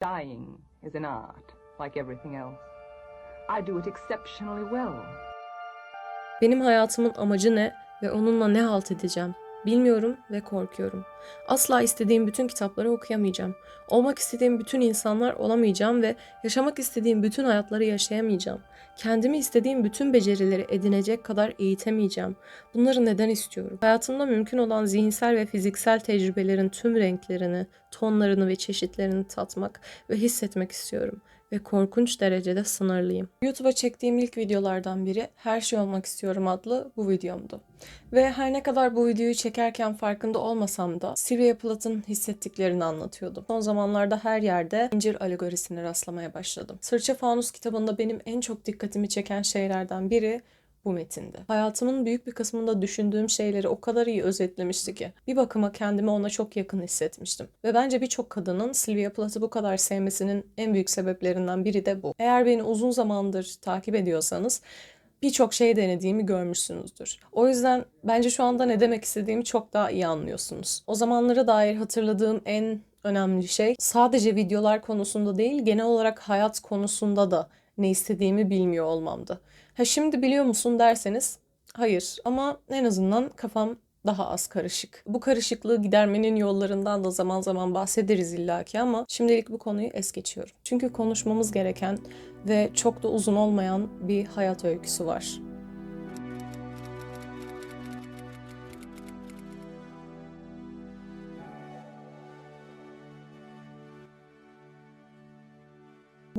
Dying is an art, like everything else. I do it exceptionally well. Benim hayatımın amacı ne ve onunla ne halt edeceğim? Bilmiyorum ve korkuyorum. Asla istediğim bütün kitapları okuyamayacağım. Olmak istediğim bütün insanlar olamayacağım ve yaşamak istediğim bütün hayatları yaşayamayacağım. Kendimi istediğim bütün becerileri edinecek kadar eğitemeyeceğim. Bunları neden istiyorum? Hayatımda mümkün olan zihinsel ve fiziksel tecrübelerin tüm renklerini, tonlarını ve çeşitlerini tatmak ve hissetmek istiyorum ve korkunç derecede sınırlıyım. YouTube'a çektiğim ilk videolardan biri Her Şey Olmak İstiyorum adlı bu videomdu. Ve her ne kadar bu videoyu çekerken farkında olmasam da Sylvia Plath'ın hissettiklerini anlatıyordum. Son zamanlarda her yerde incir alegorisine rastlamaya başladım. Sırça Fanus kitabında benim en çok dikkatimi çeken şeylerden biri bu metinde. Hayatımın büyük bir kısmında düşündüğüm şeyleri o kadar iyi özetlemişti ki bir bakıma kendimi ona çok yakın hissetmiştim. Ve bence birçok kadının Sylvia Plath'ı bu kadar sevmesinin en büyük sebeplerinden biri de bu. Eğer beni uzun zamandır takip ediyorsanız birçok şey denediğimi görmüşsünüzdür. O yüzden bence şu anda ne demek istediğimi çok daha iyi anlıyorsunuz. O zamanlara dair hatırladığım en önemli şey sadece videolar konusunda değil genel olarak hayat konusunda da ne istediğimi bilmiyor olmamdı. Ha şimdi biliyor musun derseniz hayır ama en azından kafam daha az karışık. Bu karışıklığı gidermenin yollarından da zaman zaman bahsederiz illaki ama şimdilik bu konuyu es geçiyorum. Çünkü konuşmamız gereken ve çok da uzun olmayan bir hayat öyküsü var.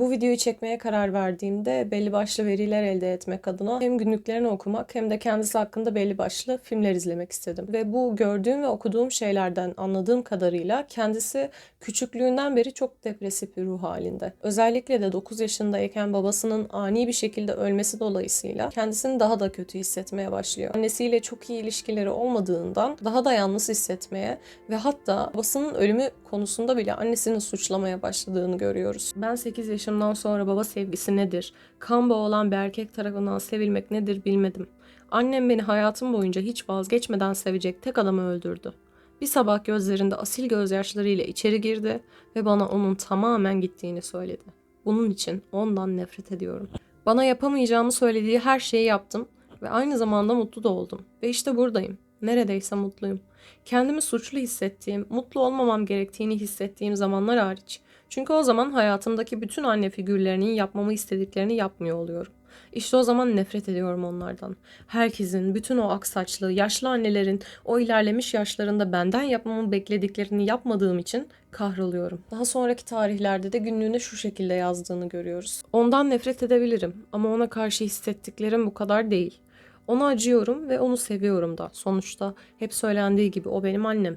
Bu videoyu çekmeye karar verdiğimde belli başlı veriler elde etmek adına hem günlüklerini okumak hem de kendisi hakkında belli başlı filmler izlemek istedim. Ve bu gördüğüm ve okuduğum şeylerden anladığım kadarıyla kendisi küçüklüğünden beri çok depresif bir ruh halinde. Özellikle de 9 yaşındayken babasının ani bir şekilde ölmesi dolayısıyla kendisini daha da kötü hissetmeye başlıyor. Annesiyle çok iyi ilişkileri olmadığından daha da yalnız hissetmeye ve hatta babasının ölümü konusunda bile annesini suçlamaya başladığını görüyoruz. Ben 8 yaşımdan sonra baba sevgisi nedir, kan bağı olan bir erkek tarafından sevilmek nedir bilmedim. Annem beni hayatım boyunca hiç vazgeçmeden sevecek tek adamı öldürdü. Bir sabah gözlerinde asil gözyaşlarıyla içeri girdi ve bana onun tamamen gittiğini söyledi. Bunun için ondan nefret ediyorum. Bana yapamayacağımı söylediği her şeyi yaptım ve aynı zamanda mutlu da oldum. Ve işte buradayım. Neredeyse mutluyum. Kendimi suçlu hissettiğim, mutlu olmamam gerektiğini hissettiğim zamanlar hariç. Çünkü o zaman hayatımdaki bütün anne figürlerinin yapmamı istediklerini yapmıyor oluyorum. İşte o zaman nefret ediyorum onlardan. Herkesin, bütün o aksaçlı, yaşlı annelerin o ilerlemiş yaşlarında benden yapmamı beklediklerini yapmadığım için kahroluyorum. Daha sonraki tarihlerde de günlüğüne şu şekilde yazdığını görüyoruz. Ondan nefret edebilirim ama ona karşı hissettiklerim bu kadar değil. Ona acıyorum ve onu seviyorum da. Sonuçta hep söylendiği gibi o benim annem.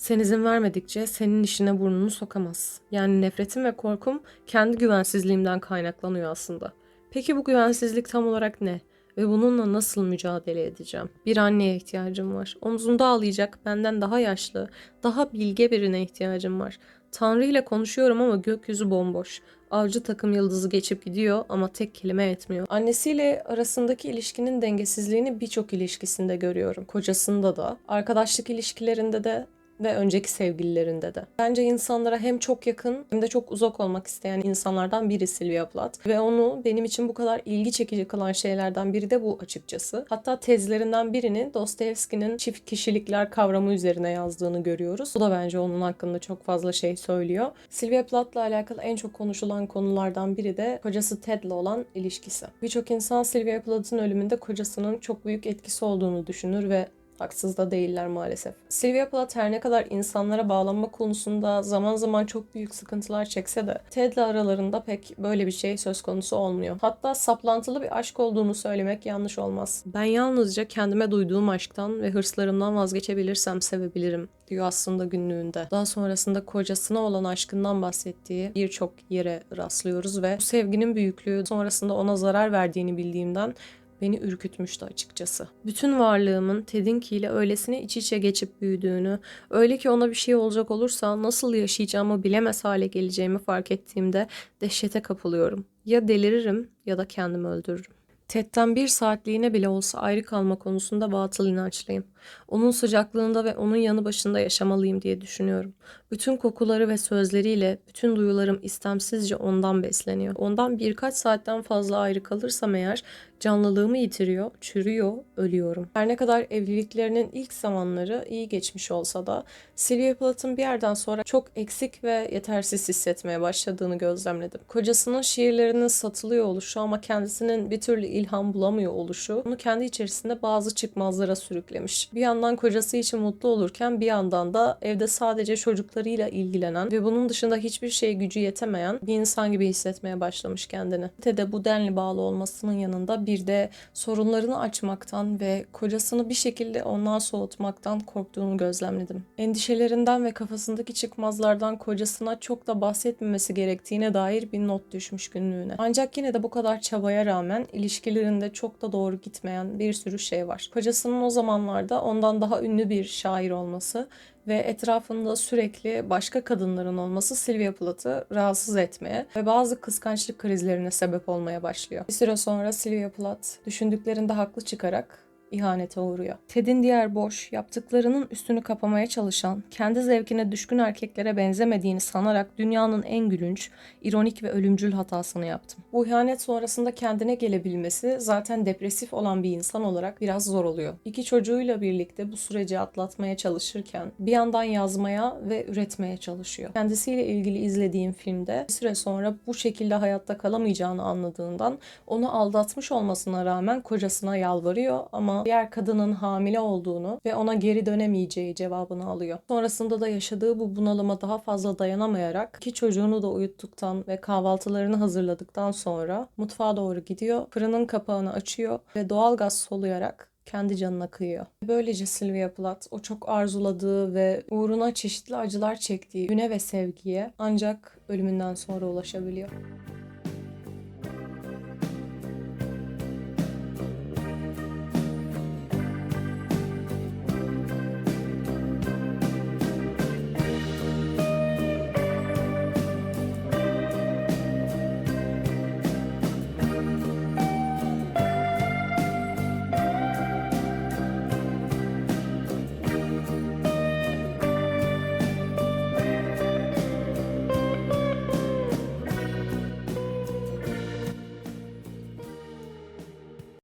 Sen izin vermedikçe senin işine burnunu sokamaz. Yani nefretim ve korkum kendi güvensizliğimden kaynaklanıyor aslında. Peki bu güvensizlik tam olarak ne? Ve bununla nasıl mücadele edeceğim? Bir anneye ihtiyacım var. Omzumda ağlayacak, benden daha yaşlı, daha bilge birine ihtiyacım var. Tanrı ile konuşuyorum ama gökyüzü bomboş. Avcı takım yıldızı geçip gidiyor ama tek kelime etmiyor. Annesiyle arasındaki ilişkinin dengesizliğini birçok ilişkisinde görüyorum. Kocasında da, arkadaşlık ilişkilerinde de ve önceki sevgililerinde de. Bence insanlara hem çok yakın hem de çok uzak olmak isteyen insanlardan biri Sylvia Plath. Ve onu benim için bu kadar ilgi çekici kılan şeylerden biri de bu açıkçası. Hatta tezlerinden birini Dostoyevski'nin çift kişilikler kavramı üzerine yazdığını görüyoruz. Bu da bence onun hakkında çok fazla şey söylüyor. Sylvia Plath'la alakalı en çok konuşulan konulardan biri de kocası Ted'le olan ilişkisi. Birçok insan Sylvia Plath'ın ölümünde kocasının çok büyük etkisi olduğunu düşünür ve Haksız da değiller maalesef. Sylvia Plath her ne kadar insanlara bağlanma konusunda zaman zaman çok büyük sıkıntılar çekse de Ted'le aralarında pek böyle bir şey söz konusu olmuyor. Hatta saplantılı bir aşk olduğunu söylemek yanlış olmaz. Ben yalnızca kendime duyduğum aşktan ve hırslarımdan vazgeçebilirsem sevebilirim diyor aslında günlüğünde. Daha sonrasında kocasına olan aşkından bahsettiği birçok yere rastlıyoruz ve bu sevginin büyüklüğü sonrasında ona zarar verdiğini bildiğimden beni ürkütmüştü açıkçası. Bütün varlığımın Tedinki ile öylesine iç içe geçip büyüdüğünü, öyle ki ona bir şey olacak olursa nasıl yaşayacağımı bilemez hale geleceğimi fark ettiğimde dehşete kapılıyorum. Ya deliririm ya da kendimi öldürürüm. Ted'den bir saatliğine bile olsa ayrı kalma konusunda batıl inançlıyım. Onun sıcaklığında ve onun yanı başında yaşamalıyım diye düşünüyorum. Bütün kokuları ve sözleriyle bütün duyularım istemsizce ondan besleniyor. Ondan birkaç saatten fazla ayrı kalırsam eğer canlılığımı yitiriyor, çürüyor, ölüyorum. Her ne kadar evliliklerinin ilk zamanları iyi geçmiş olsa da Sylvia Plath'ın bir yerden sonra çok eksik ve yetersiz hissetmeye başladığını gözlemledim. Kocasının şiirlerinin satılıyor oluşu ama kendisinin bir türlü ilham bulamıyor oluşu onu kendi içerisinde bazı çıkmazlara sürüklemiş. Bir yandan kocası için mutlu olurken bir yandan da evde sadece çocuklarıyla ilgilenen ve bunun dışında hiçbir şeye gücü yetemeyen bir insan gibi hissetmeye başlamış kendini. Te bu denli bağlı olmasının yanında bir de sorunlarını açmaktan ve kocasını bir şekilde ondan soğutmaktan korktuğunu gözlemledim. Endişelerinden ve kafasındaki çıkmazlardan kocasına çok da bahsetmemesi gerektiğine dair bir not düşmüş günlüğüne. Ancak yine de bu kadar çabaya rağmen ilişkilerinde çok da doğru gitmeyen bir sürü şey var. Kocasının o zamanlarda ondan daha ünlü bir şair olması ve etrafında sürekli başka kadınların olması Sylvia Plath'ı rahatsız etmeye ve bazı kıskançlık krizlerine sebep olmaya başlıyor. Bir süre sonra Sylvia Plath düşündüklerinde haklı çıkarak ihanete uğruyor. Ted'in diğer boş, yaptıklarının üstünü kapamaya çalışan, kendi zevkine düşkün erkeklere benzemediğini sanarak dünyanın en gülünç, ironik ve ölümcül hatasını yaptım. Bu ihanet sonrasında kendine gelebilmesi zaten depresif olan bir insan olarak biraz zor oluyor. İki çocuğuyla birlikte bu süreci atlatmaya çalışırken bir yandan yazmaya ve üretmeye çalışıyor. Kendisiyle ilgili izlediğim filmde bir süre sonra bu şekilde hayatta kalamayacağını anladığından onu aldatmış olmasına rağmen kocasına yalvarıyor ama diğer kadının hamile olduğunu ve ona geri dönemeyeceği cevabını alıyor. Sonrasında da yaşadığı bu bunalıma daha fazla dayanamayarak iki çocuğunu da uyuttuktan ve kahvaltılarını hazırladıktan sonra mutfağa doğru gidiyor. Fırının kapağını açıyor ve doğalgaz soluyarak kendi canına kıyıyor. Böylece Sylvia Plath o çok arzuladığı ve uğruna çeşitli acılar çektiği güne ve sevgiye ancak ölümünden sonra ulaşabiliyor.